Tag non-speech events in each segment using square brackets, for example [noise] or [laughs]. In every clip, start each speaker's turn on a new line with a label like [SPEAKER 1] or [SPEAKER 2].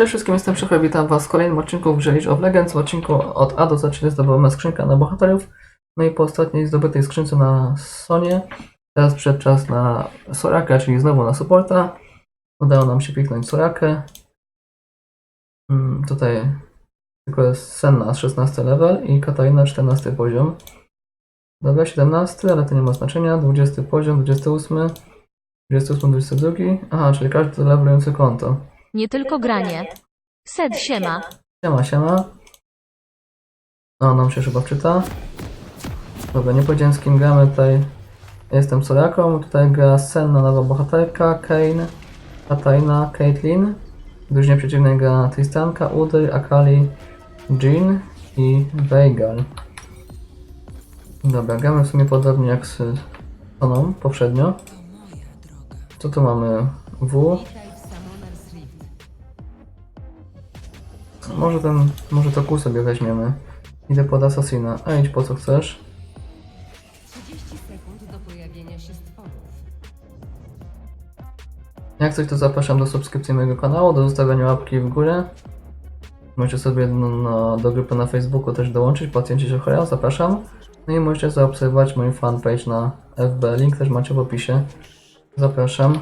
[SPEAKER 1] Cześć wszystkim, jestem Szyfr, witam was w kolejnym odcinku w grze League of Legends. W odcinku od A do Z, czyli zdobywamy skrzynkę na bohaterów. No i po ostatniej zdobytej skrzynce na Sonie, teraz przyszedł czas na Soraka, czyli znowu na supporta. Udało nam się piknąć Sorakę. Mm, tutaj tylko jest Senna 16 level i Katarina 14 poziom. Dobra, 17, ale to nie ma znaczenia. 20 poziom, 28, 28, 22. Aha, czyli każdy levelujący konto.
[SPEAKER 2] Nie tylko granie. Sed siema.
[SPEAKER 1] Siema, siema. No, nam się chyba wczyta. Dobra, nie powiedziałem z kim gramy tutaj. Jestem Soraką, tutaj gra Senna, nowa bohaterka, Kane, Katarina, Caitlyn. W drużynie przeciwnej gra Tristanka, Udyr, Akali, Jean i Veigar. Dobra, gramy w sumie podobnie jak z Soną poprzednio. Co tu mamy? W, Może ten, może to kół sobie weźmiemy. Idę pod Assassina. A idź po co chcesz.
[SPEAKER 3] 30 sekund do pojawienia się stworów.
[SPEAKER 1] Jak coś to zapraszam do subskrypcji mojego kanału, do zostawiania łapki w górę. Możecie sobie no, no, do grupy na Facebooku też dołączyć, pacjenci się chorają, zapraszam. No i możecie zaobserwować mój fanpage na FB, link też macie w opisie. Zapraszam.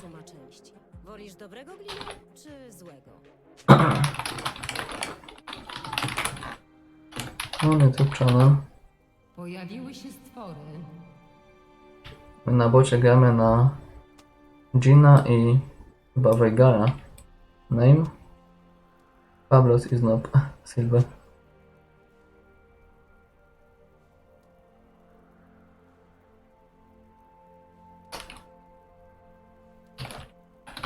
[SPEAKER 3] Suma części. Wolisz dobrego glina czy złego? [clears throat]
[SPEAKER 1] No nie tupczane.
[SPEAKER 3] Pojawiły się stwory.
[SPEAKER 1] My na bocie gramy na Gina i chyba Veigara. Name? Pablos is not [laughs] Silver.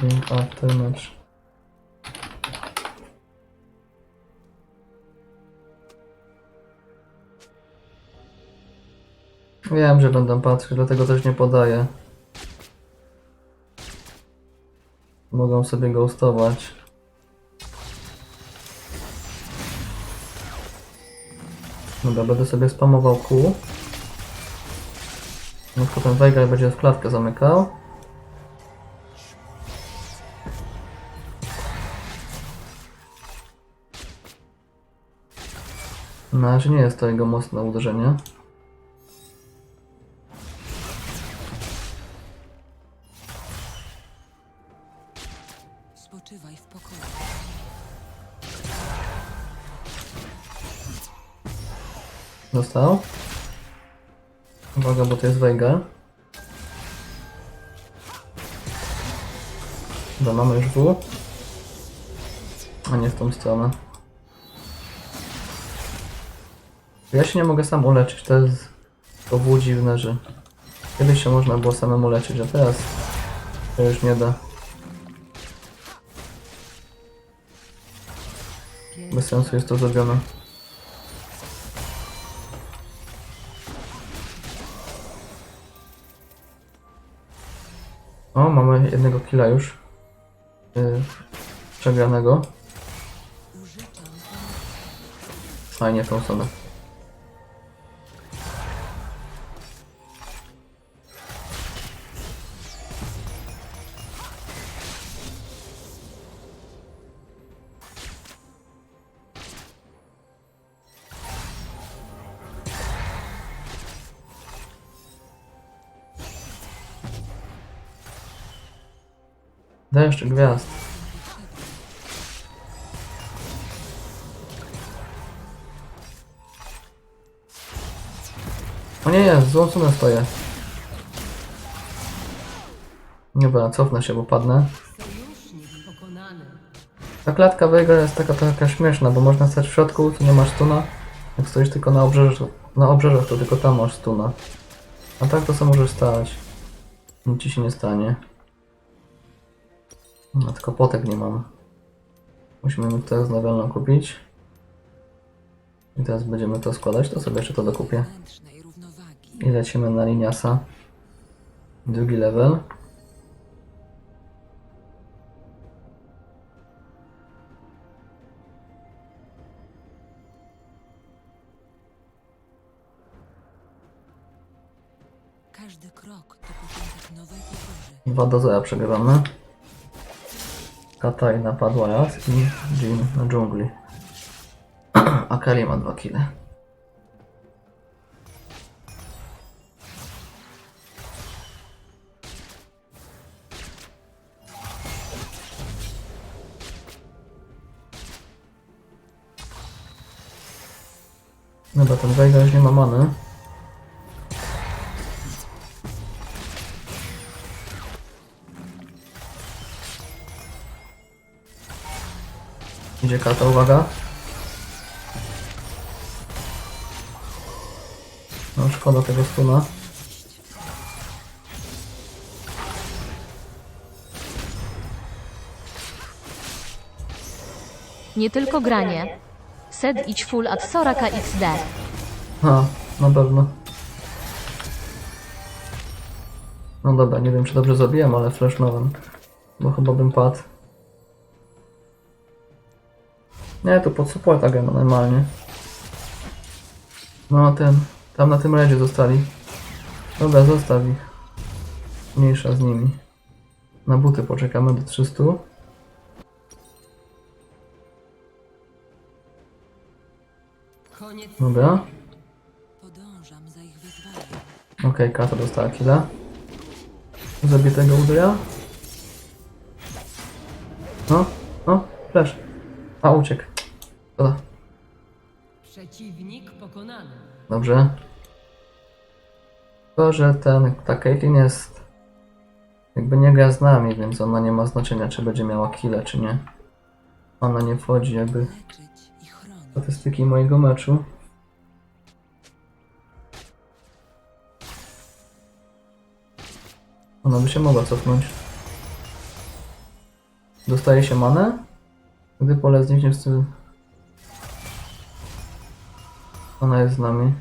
[SPEAKER 1] Link after match. Wiem, że będą patrzeć, dlatego też nie podaję. Mogą sobie ghostować. Dobra, będę sobie spamował kół. No potem Veigar będzie w klatkę zamykał. Na razie nie jest to jego mocne uderzenie. Dostał. Uwaga, bo to jest Veigar. Dobra, mamy już W. A nie w tą stronę. Ja się nie mogę sam uleczyć, to jest to W dziwne, że kiedyś się można było samemu leczyć, a teraz to już nie da. Bez sensu jest to zrobione. Jednego killa już. Yy, przegranego. Fajnie tą stronę. Deszcz gwiazd. O nie, w złą stronę stoję. Dobra, cofnę się, bo padnę. Ta klatka Veigar jest taka taka śmieszna, bo można stać w środku, tu nie masz stuna. Jak stoisz tylko na obrzeżu, na obrzeżach, to tylko tam masz stuna. A tak to co możesz stać. Nic ci się nie stanie. No tylko potek nie mam. Musimy teraz nawialną kupić. I teraz będziemy to składać, to sobie jeszcze to dokupię. I lecimy na liniasa. Drugi level.
[SPEAKER 3] Każdy krok to początek.
[SPEAKER 1] 2 do 0 przegrywamy. Katai napadła raz i Jin na dżungli. [clears throat] Akali ma dwa kile. Dobra, ten Veiga już nie ma many. Idzie kata, uwaga. No szkoda tego stuna.
[SPEAKER 2] Nie tylko granie. Sed idź full at Soraka XD.
[SPEAKER 1] A, na pewno. No dobra, nie wiem czy dobrze zrobiłem, ale flashnąłem. Bo chyba bym padł. Nie, to pod supporta gema normalnie. No ten, tam na tym redzie zostali. Dobra, zostaw ich. Mniejsza z nimi. Na buty poczekamy do 300.
[SPEAKER 3] Koniec.
[SPEAKER 1] Dobra.
[SPEAKER 3] Podążam za ich wezwaniem.
[SPEAKER 1] Okej, Kata dostała killa. Zabitego uderia. No, no, flash. A, uciekł. Szkoda.
[SPEAKER 3] Przeciwnik pokonany.
[SPEAKER 1] Dobrze. To, że ten, ta Caitlyn jest jakby nie gra z nami, więc ona nie ma znaczenia, czy będzie miała killa, czy nie. Ona nie wchodzi jakby w statystyki mojego meczu. Ona by się mogła cofnąć. Dostaje się manę, gdy pole zniknie w stylu. Ona jest z nami.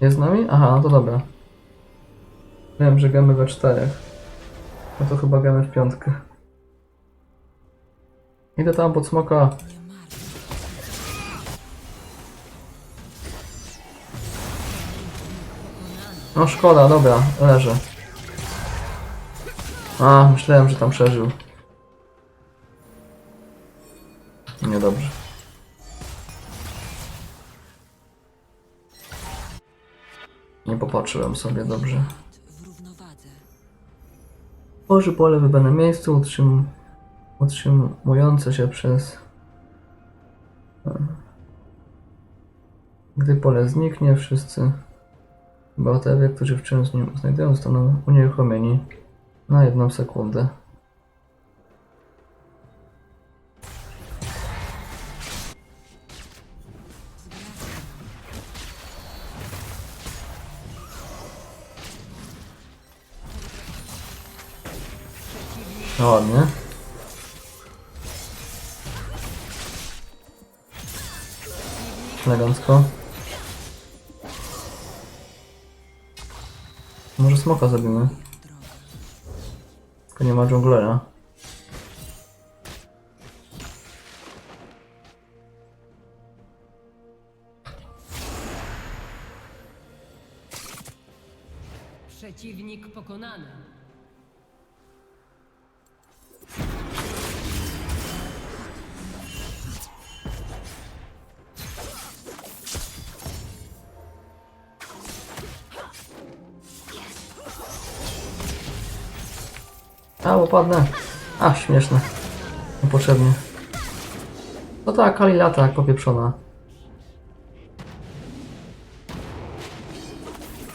[SPEAKER 1] Jest z nami? Aha, no to dobra. Wiem, że gramy we czterech. No to chyba gramy w piątkę. Idę tam pod smoka. No szkoda, dobra, leżę. A, myślałem, że tam przeżył. Niedobrze. Nie popatrzyłem sobie dobrze. Tworzy pole w wybranym miejscu, utrzym, utrzymujące się przez... Gdy pole zniknie, wszyscy bohaterowie, którzy w czymś nim znajdują, zostaną unieruchomieni na jedną sekundę. No ładnie. Elegancko. Może smoka zrobimy. Tylko nie ma dżunglera.
[SPEAKER 3] Przeciwnik pokonany.
[SPEAKER 1] A, upadnę. A, śmieszne. Niepotrzebnie. No tak, Kali lata jak popieprzona.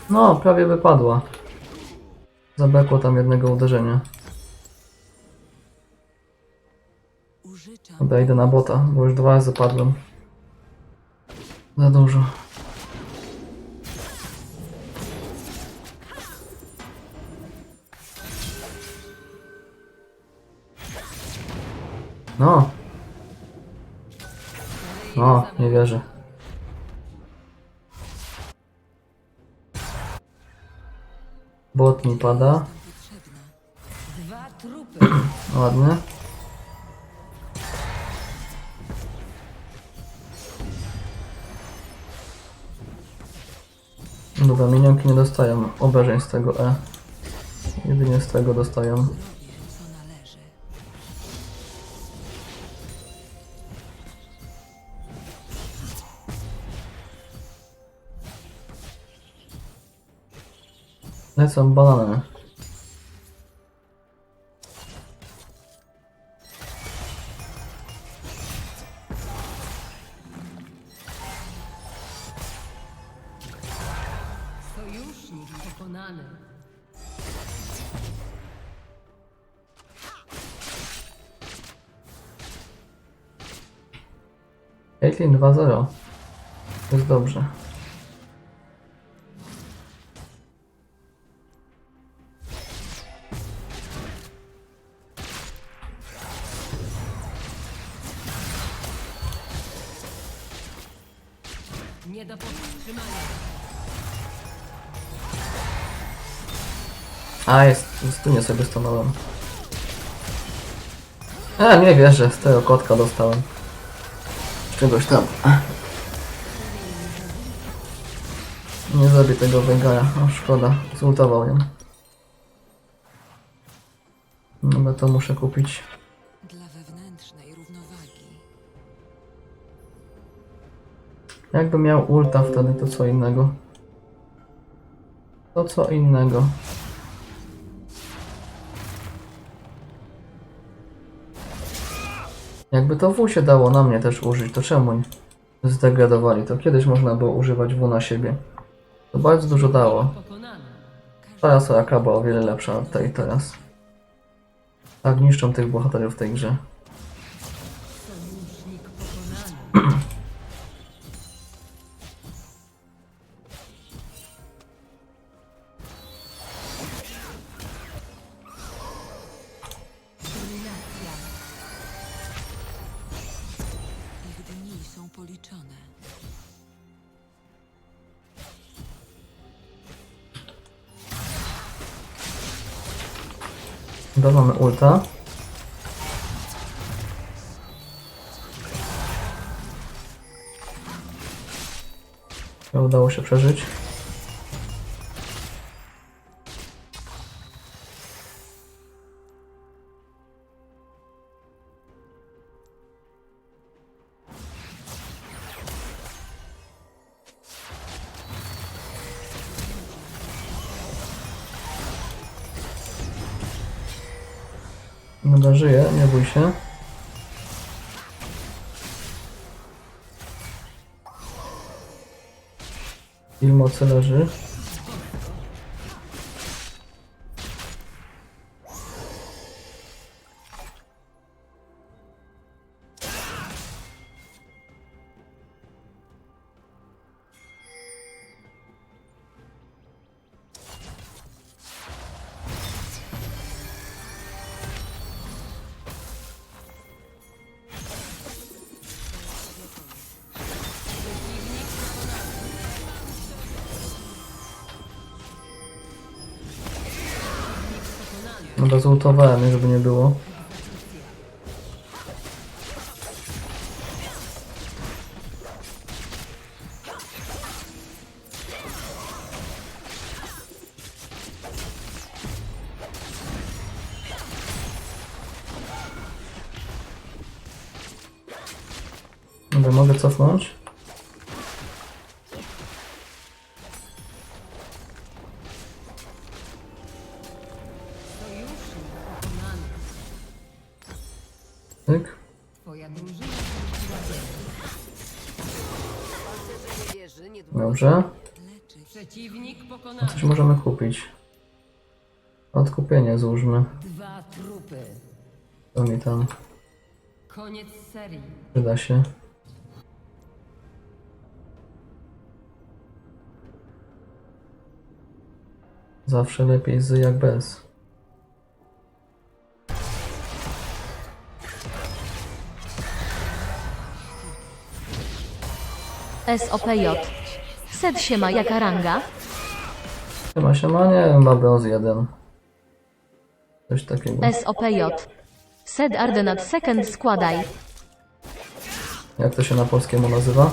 [SPEAKER 1] No, prawie wypadła. Zabrakło tam jednego uderzenia. Dobra, idę na bota, bo już dwa razy. Za dużo. No. No, nie wierzę. Bot mi pada. [clears throat] Ładnie. Dobra, minionki nie dostają obrażeń z tego E. Jedynie z tego dostają. Lecą banany.
[SPEAKER 3] Sojusznik pokonany.
[SPEAKER 1] Caitlyn 2-0. Jest dobrze. A, jest, tu nie sobie stanąłem. A, nie wierzę, z tego kotka dostałem. Z czegoś tam. Nie zrobię tego węgara, o szkoda, zultował ją. No bo to muszę kupić.
[SPEAKER 4] Dla wewnętrznej równowagi.
[SPEAKER 1] Jakby miał ulta wtedy, to co innego. To co innego. Jakby to W się dało na mnie też użyć, to czemu zdegradowali? To kiedyś można było używać W na siebie. To bardzo dużo dało. Soraka była o wiele lepsza od tej teraz. Tak niszczą tych bohaterów w tej grze. Dobra, mamy ulta. Udało się przeżyć. Dobra, żyje, nie bój się. Il mocy leży. Dobra, złutowałem, żeby nie było. Dobra, mogę cofnąć. Odkupienie złóżmy.
[SPEAKER 3] Dwa trupy.
[SPEAKER 1] To mi tam
[SPEAKER 3] Koniec serii.
[SPEAKER 1] przyda się. Zawsze lepiej z jak bez.
[SPEAKER 2] SOPJ. Sed się ma jaka ranga?
[SPEAKER 1] Siema, siema, nie wiem, ma brąz jeden. Coś takiego.
[SPEAKER 2] SOPJ. Sed Ardenat Second składaj.
[SPEAKER 1] Jak to się na polskiemu nazywa?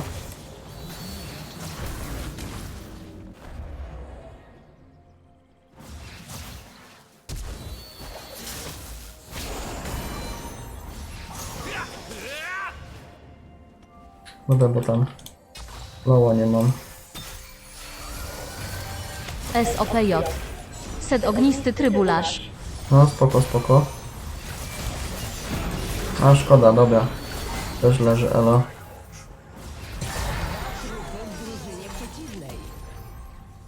[SPEAKER 1] Dobra, bo tam loła nie mam.
[SPEAKER 2] SOPJ. Sed ognisty trybularz.
[SPEAKER 1] No, spoko, spoko. A, szkoda, dobra. Też leży Elo.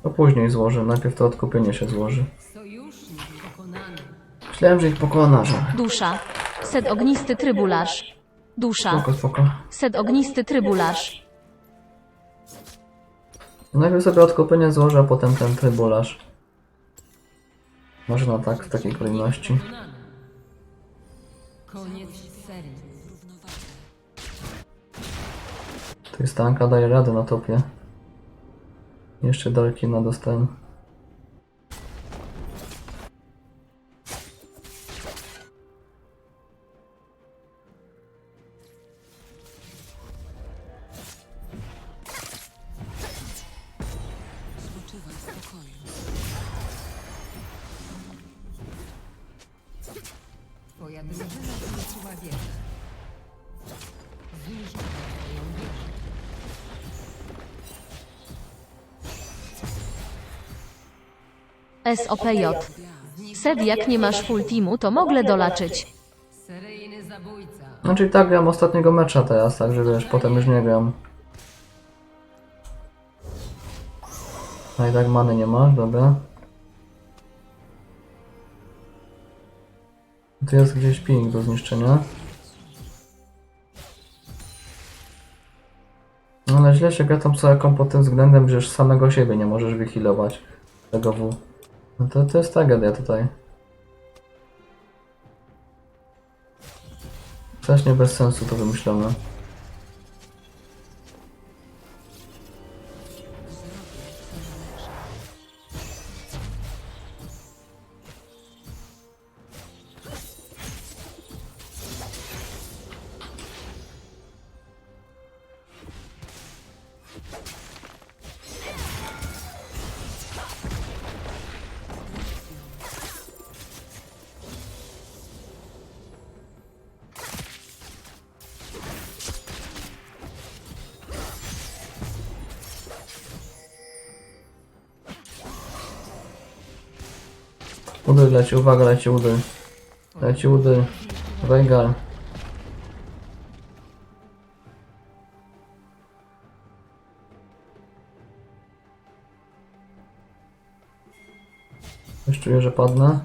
[SPEAKER 1] To później złożę, najpierw to odkupienie się złoży. Myślałem, że ich pokona, że...
[SPEAKER 2] Dusza. Sed ognisty trybularz. Dusza.
[SPEAKER 1] Spoko, spoko.
[SPEAKER 2] Sed ognisty trybularz.
[SPEAKER 1] Najpierw sobie odkupienie złożę, a potem ten trybularz. Można tak, w takiej kolejności. To jest tanka, daje radę na topie. Jeszcze daleki na dostałem.
[SPEAKER 2] SOPJ. Sed jak nie masz full teamu, to mogę dolaczyć.
[SPEAKER 3] Seryjny.
[SPEAKER 1] Znaczy tak gram ostatniego mecza teraz, także wiesz, potem już nie gram. A i tak many nie masz, dobra. Tu jest gdzieś ping do zniszczenia. No ale źle się gra tą psajaką pod tym względem, że już samego siebie nie możesz wyhealować tego W. No to, to jest tragedia tutaj. Strasznie bez sensu to wymyślone. Udy leci, uwaga, leci udy. Leci udy. Wejgal. Już czuję, że padnę.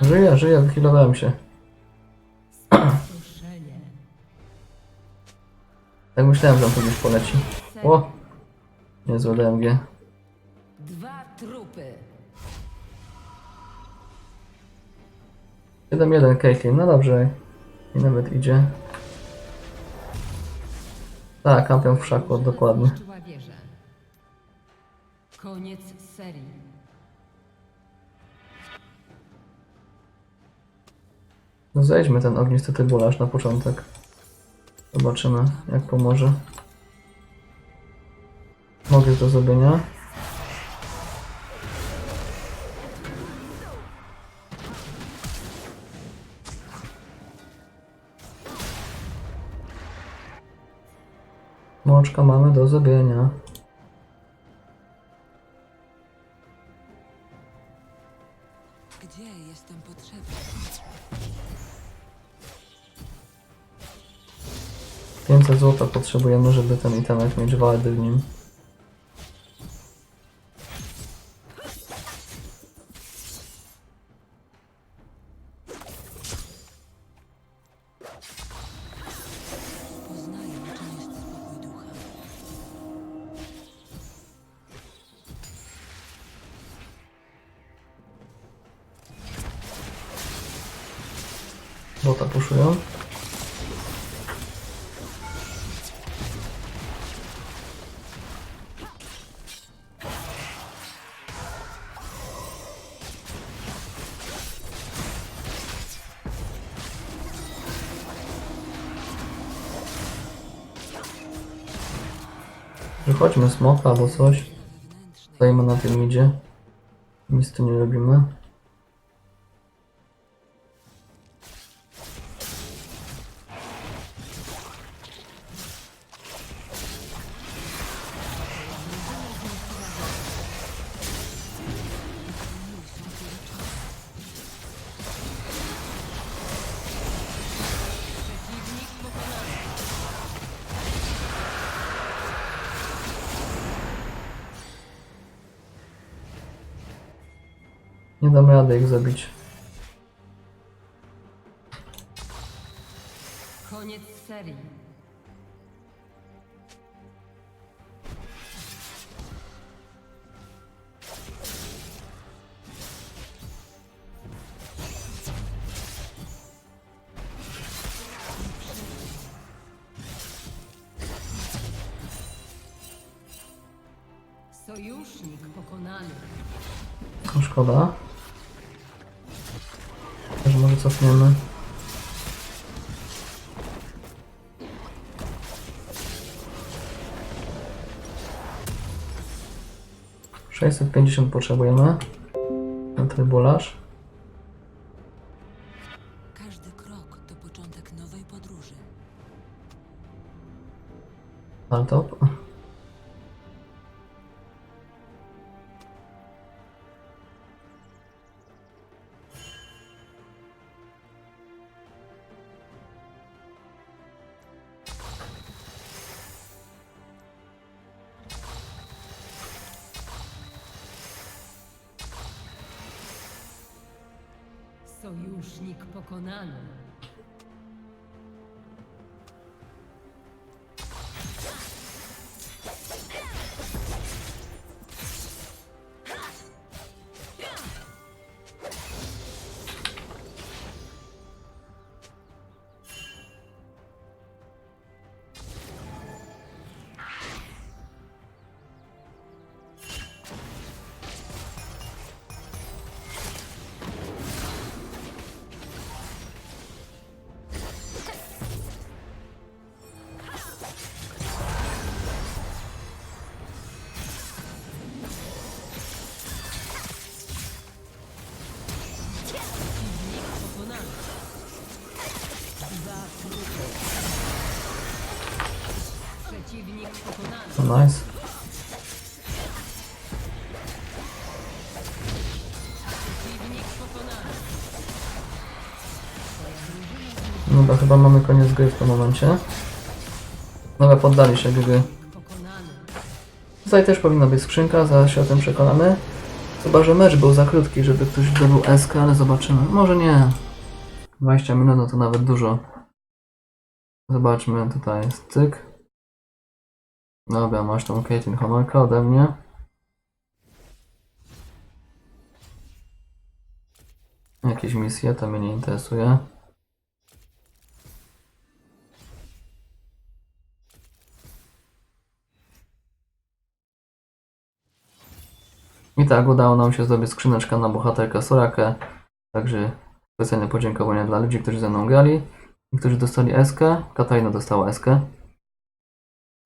[SPEAKER 1] Żyję, żyję, wychilowałem się. Tak myślałem, że on tu gdzieś poleci. O! Niezłe DMG.
[SPEAKER 3] Dwa trupy.
[SPEAKER 1] 7-1 Caitlyn, no dobrze. I nawet idzie. Tak, kampion w szaku, dokładnie.
[SPEAKER 3] Zniszczyła wieżę. Koniec serii.
[SPEAKER 1] No zejdźmy ten ognisty tybularz na początek. Zobaczymy, jak pomoże. Mogę do zrobienia. Moczka mamy do zrobienia. 500 zł potrzebujemy, żeby ten itemek mieć wardy w nim. Bota puszują. Wychodźmy smoka albo coś. Stoimy na tym idzie. Nic tu nie robimy. Nie dam rady ich zabić.
[SPEAKER 3] Koniec serii. Sojusznik pokonany.
[SPEAKER 1] To szkoda. Cofniemy. Sześćset pięćdziesiąt potrzebujemy. Ten trybularz.
[SPEAKER 4] Każdy krok to początek nowej podróży.
[SPEAKER 1] Altop.
[SPEAKER 3] Sojusznik pokonany.
[SPEAKER 1] Nice. Chyba mamy koniec gry w tym momencie. Dobra, poddali się gry. Tutaj też powinna być skrzynka, zaraz się o tym przekonamy. Chyba, że mecz był za krótki, żeby ktoś zdobył SK, ale zobaczymy. Może nie. 20 minut no to nawet dużo. Zobaczmy, tutaj jest cyk. Dobra, masz tą Caitlyn honorkę ode mnie. Jakieś misje, to mnie nie interesuje. I tak udało nam się zdobyć skrzyneczkę na bohaterkę Sorakę. Także specjalne podziękowania dla ludzi, którzy ze mną grali którzy dostali SK. Katarina dostała SK.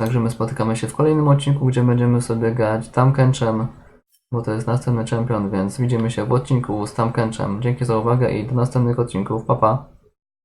[SPEAKER 1] Także my spotykamy się w kolejnym odcinku, gdzie będziemy sobie grać Tamkenczem, bo to jest następny czempion, więc widzimy się w odcinku z Tamkenczem. Dzięki za uwagę i do następnych odcinków. Pa pa!